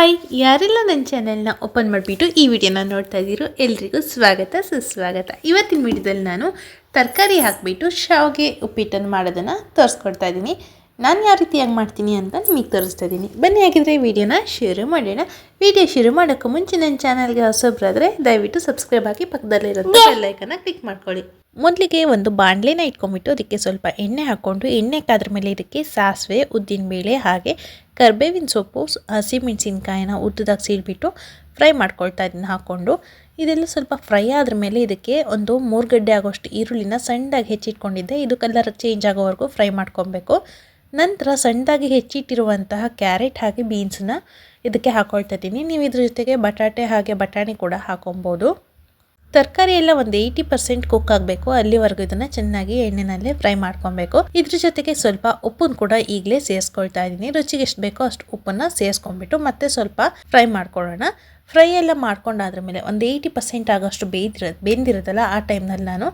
Hi, ಯಾರೆಲ್ಲ ನನ್ನ ಚಾನೆಲ್ನ ಓಪನ್ ಮಾಡಿಬಿಟ್ಟು ಈ ವಿಡಿಯೋನ ನೋಡ್ತಾ ಇದ್ದೀರು ಎಲ್ರಿಗೂ ಸ್ವಾಗತ, ಸುಸ್ವಾಗತ. ಇವತ್ತಿನ ವಿಡಿಯೋದಲ್ಲಿ ನಾನು ತರಕಾರಿ ಹಾಕಿಬಿಟ್ಟು, ಶಾವಿಗೆ ಉಪ್ಪಿಟ್ಟನ್ನು ಮಾಡೋದನ್ನು ತೋರಿಸ್ಕೊಡ್ತಾ ಇದ್ದೀನಿ. ನಾನು ಯಾವ ರೀತಿಯಾಗಿ ಮಾಡ್ತೀನಿ ಅಂತ ನಿಮಗೆ ತೋರಿಸ್ತಾ ಇದ್ದೀನಿ. ಬನ್ನಿ ಹಾಗಿದ್ರೆ ವಿಡಿಯೋನ ಶೇರು ಮಾಡೋಣ. ವಿಡಿಯೋ ಶುರು ಮಾಡೋಕ್ಕೂ ಮುಂಚೆ ನನ್ನ ಚಾನಲ್ಗೆ ಹೊಸೊಬ್ಬರಾದರೆ ದಯವಿಟ್ಟು ಸಬ್ಸ್ಕ್ರೈಬ್ ಆಗಿ ಪಕ್ಕದಲ್ಲಿರೋ ಬೆಲ್ಲೈಕನ್ನ ಕ್ಲಿಕ್ ಮಾಡ್ಕೊಳ್ಳಿ. ಮೊದಲಿಗೆ ಒಂದು ಬಾಣಲೆನ ಇಟ್ಕೊಂಡ್ಬಿಟ್ಟು ಅದಕ್ಕೆ ಸ್ವಲ್ಪ ಎಣ್ಣೆ ಹಾಕ್ಕೊಂಡು ಎಣ್ಣೆ ಕಾದ್ರ ಮೇಲೆ ಇದಕ್ಕೆ ಸಾಸಿವೆ ಉದ್ದಿನಬೇಳೆ ಹಾಗೆ ಕರ್ಬೇವಿನ ಸೊಪ್ಪು ಹಸಿಮೆಣಸಿನ್ಕಾಯಿನ ಉದ್ದದಾಗಿ ಸೀಳ್ಬಿಟ್ಟು ಫ್ರೈ ಮಾಡ್ಕೊಳ್ತಾ ಇದ್ದೀನಿ ಹಾಕ್ಕೊಂಡು ಇದೆಲ್ಲ ಸ್ವಲ್ಪ ಫ್ರೈ ಆದ್ರ ಮೇಲೆ ಇದಕ್ಕೆ ಒಂದು ಮೂರು ಗಡ್ಡೆ ಆಗೋಷ್ಟು ಈರುಳ್ಳಿನ ಸಣ್ಣದಾಗಿ ಹೆಚ್ಚಿಟ್ಕೊಂಡಿದ್ದೆ. ಇದು ಕಲರ್ ಚೇಂಜ್ ಆಗೋವರೆಗೂ ಫ್ರೈ ಮಾಡ್ಕೊಬೇಕು. ನಂತರ ಸಣ್ಣದಾಗಿ ಹೆಚ್ಚಿಟ್ಟಿರುವಂತಹ ಕ್ಯಾರೆಟ್ ಹಾಗೆ ಬೀನ್ಸನ್ನ ಇದಕ್ಕೆ ಹಾಕ್ಕೊಳ್ತಾ ಇದ್ದೀನಿ. ನೀವು ಇದ್ರ ಜೊತೆಗೆ ಬಟಾಟೆ ಹಾಗೆ ಬಟಾಣಿ ಕೂಡ ಹಾಕೊಬೋದು. ತರಕಾರಿ ಎಲ್ಲ ಒಂದು ಏಯ್ಟಿ ಪರ್ಸೆಂಟ್ ಕುಕ್ ಆಗಬೇಕು. ಅಲ್ಲಿವರೆಗೂ ಇದನ್ನ ಚೆನ್ನಾಗಿ ಎಣ್ಣೆನಲ್ಲೇ ಫ್ರೈ ಮಾಡ್ಕೊಬೇಕು. ಇದ್ರ ಜೊತೆಗೆ ಸ್ವಲ್ಪ ಉಪ್ಪನ್ನು ಕೂಡ ಈಗಲೇ ಸೇರಿಸ್ಕೊಳ್ತಾ ಇದ್ದೀನಿ ರುಚಿಗೆ ಎಷ್ಟು ಬೇಕೋ ಅಷ್ಟು ಉಪ್ಪನ್ನ ಸೇರಿಸ್ಕೊಂಡ್ಬಿಟ್ಟು ಮತ್ತೆ ಸ್ವಲ್ಪ ಫ್ರೈ ಮಾಡ್ಕೊಳ್ಳೋಣ. ಫ್ರೈ ಎಲ್ಲ ಮಾಡ್ಕೊಂಡಾದ್ರ ಮೇಲೆ ಒಂದು ಏಯ್ಟಿ ಪರ್ಸೆಂಟ್ ಆಗೋಷ್ಟು ಬೇಯ್ದಿರ ಬೆಂದಿರೋದಲ್ಲ ಆ ಟೈಮ್ನಲ್ಲಿ ನಾನು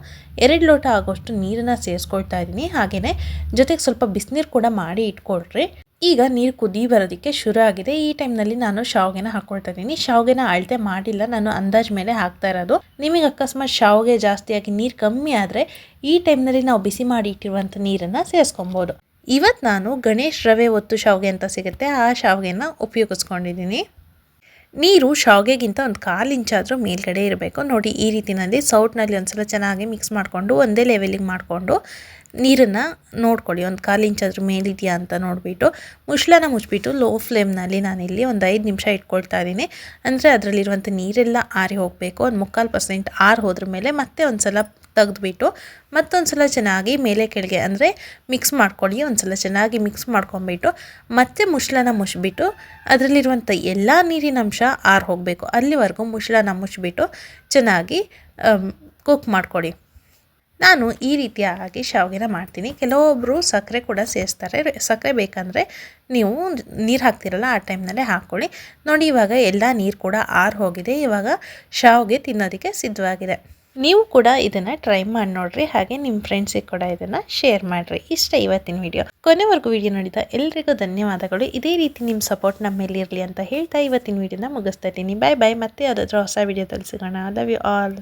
ಎರಡು ಲೋಟ ಆಗೋಷ್ಟು ನೀರನ್ನು ಸೇರಿಸ್ಕೊಳ್ತಾ ಇದ್ದೀನಿ ಹಾಗೆಯೇ ಜೊತೆಗೆ ಸ್ವಲ್ಪ ಬಿಸಿನೀರು ಕೂಡ ಮಾಡಿ ಇಟ್ಕೊಳ್ರಿ. ಈಗ ನೀರು ಕುದಿ ಬರೋದಕ್ಕೆ ಶುರು ಆಗಿದೆ. ಈ ಟೈಮ್ನಲ್ಲಿ ನಾನು ಶಾವಿಗೆನ ಹಾಕ್ಕೊಳ್ತಾ ಇದ್ದೀನಿ. ಶಾವಿಗೆನ ಅಳತೆ ಮಾಡಿಲ್ಲ. ನಾನು ಅಂದಾಜ್ ಮೇಲೆ ಹಾಕ್ತಾ ಇರೋದು. ನಿಮಗೆ ಅಕಸ್ಮಾತ್ ಶಾವ್ಗೆ ಜಾಸ್ತಿಯಾಗಿ ನೀರು ಕಮ್ಮಿ ಆದರೆ ಈ ಟೈಮ್ನಲ್ಲಿ ನಾವು ಬಿಸಿ ಮಾಡಿ ಇಟ್ಟಿರುವಂಥ ನೀರನ್ನು ಸೇರಿಸ್ಕೊಬೋದು. ಇವತ್ತು ನಾನು ಗಣೇಶ್ ರವೆ ಒತ್ತು ಶಾವಿಗೆ ಅಂತ ಸಿಗುತ್ತೆ. ಆ ಶಾವಿಗೆನ ಉಪಯೋಗಿಸ್ಕೊಂಡಿದ್ದೀನಿ. ನೀರು ಶಾವಿಗೆಗಿಂತ ಒಂದು ಕಾಲು ಇಂಚಾದರೂ ಮೇಲ್ಗಡೆ ಇರಬೇಕು. ನೋಡಿ, ಈ ರೀತಿನಲ್ಲಿ ಸೌಟ್ನಲ್ಲಿ ಒಂದ್ಸಲ ಚೆನ್ನಾಗಿ ಮಿಕ್ಸ್ ಮಾಡಿಕೊಂಡು ಒಂದೇ ಲೆವೆಲಿಗೆ ಮಾಡಿಕೊಂಡು ನೀರನ್ನು ನೋಡ್ಕೊಳ್ಳಿ. ಒಂದು ಕಾಲು ಇಂಚಾದರೂ ಮೇಲಿದೆಯಾ ಅಂತ ನೋಡಿಬಿಟ್ಟು. ಮುಷ್ಲನ ಮುಚ್ಚಿಬಿಟ್ಟು ಲೋ ಫ್ಲೇಮ್ನಲ್ಲಿ ನಾನಿಲ್ಲಿ ಒಂದು ಐದು ನಿಮಿಷ ಇಟ್ಕೊಳ್ತಾ ಇದ್ದೀನಿ. ಅಂದರೆ ಅದರಲ್ಲಿರುವಂಥ ನೀರೆಲ್ಲ ಆರಿ ಹೋಗಬೇಕು. ಒಂದು ಮುಕ್ಕಾಲು ಪರ್ಸೆಂಟ್ ಆರು ಹೋದ್ರ ಮೇಲೆ ಮತ್ತೆ ಒಂದು ಸಲ ತೆಗೆದ್ಬಿಟ್ಟು ಮತ್ತೊಂದು ಸಲ ಚೆನ್ನಾಗಿ ಮೇಲೆ ಕೆಳಗೆ ಅಂದರೆ ಮಿಕ್ಸ್ ಮಾಡ್ಕೊಳ್ಳಿ ಒಂದು ಸಲ ಚೆನ್ನಾಗಿ ಮಿಕ್ಸ್ ಮಾಡ್ಕೊಂಬಿಟ್ಟು ಮತ್ತೆ ಮುಚ್ಚಳನ ಮುಚ್ಚಿಬಿಟ್ಟು ಅದರಲ್ಲಿರುವಂಥ ಎಲ್ಲ ನೀರಿನ ಅಂಶ ಆರು ಹೋಗಬೇಕು. ಅಲ್ಲಿವರೆಗೂ ಮುಷ್ಲನ ಮುಚ್ಚಿಬಿಟ್ಟು ಚೆನ್ನಾಗಿ ಕುಕ್ ಮಾಡ್ಕೊಳ್ಳಿ. ನಾನು ಈ ರೀತಿಯಾಗಿ ಶಾವಿಗೆನ ಮಾಡ್ತೀನಿ. ಕೆಲವೊಬ್ಬರು ಸಕ್ಕರೆ ಕೂಡ ಸೇರಿಸ್ತಾರೆ. ಸಕ್ಕರೆ ಬೇಕಂದರೆ ನೀವು ನೀರು ಹಾಕ್ತಿರಲ್ಲ, ಆ ಟೈಮ್ನಲ್ಲೇ ಹಾಕ್ಕೊಳ್ಳಿ. ನೋಡಿ, ಇವಾಗ ಎಲ್ಲ ನೀರು ಕೂಡ ಆರು ಹೋಗಿದೆ. ಇವಾಗ ಶಾವಿಗೆ ತಿನ್ನೋದಕ್ಕೆ ಸಿದ್ಧವಾಗಿದೆ. ನೀವು ಕೂಡ ಇದನ್ನು ಟ್ರೈ ಮಾಡಿ ನೋಡ್ರಿ. ಹಾಗೆ ನಿಮ್ಮ ಫ್ರೆಂಡ್ಸಿಗೆ ಕೂಡ ಇದನ್ನು ಶೇರ್ ಮಾಡಿರಿ. ಇಷ್ಟ ಇವತ್ತಿನ ವಿಡಿಯೋ ಕೊನೆವರೆಗೂ ವಿಡಿಯೋ ನೋಡಿದ ಎಲ್ರಿಗೂ ಧನ್ಯವಾದಗಳು. ಇದೇ ರೀತಿ ನಿಮ್ಮ ಸಪೋರ್ಟ್ ನಮ್ಮ ಮೇಲೆ ಇರಲಿ ಅಂತ ಹೇಳ್ತಾ ಇವತ್ತಿನ ವಿಡಿಯೋನ ಮುಗಿಸ್ತಾ ಇದ್ದೀನಿ. ಬಾಯ್ ಬಾಯ್ ಮತ್ತೆ ಯಾವುದಾದ್ರೂ ಹೊಸ ವಿಡಿಯೋದಲ್ಲಿ ಸಿಗೋಣ ಲವ್ ಯು ಆಲ್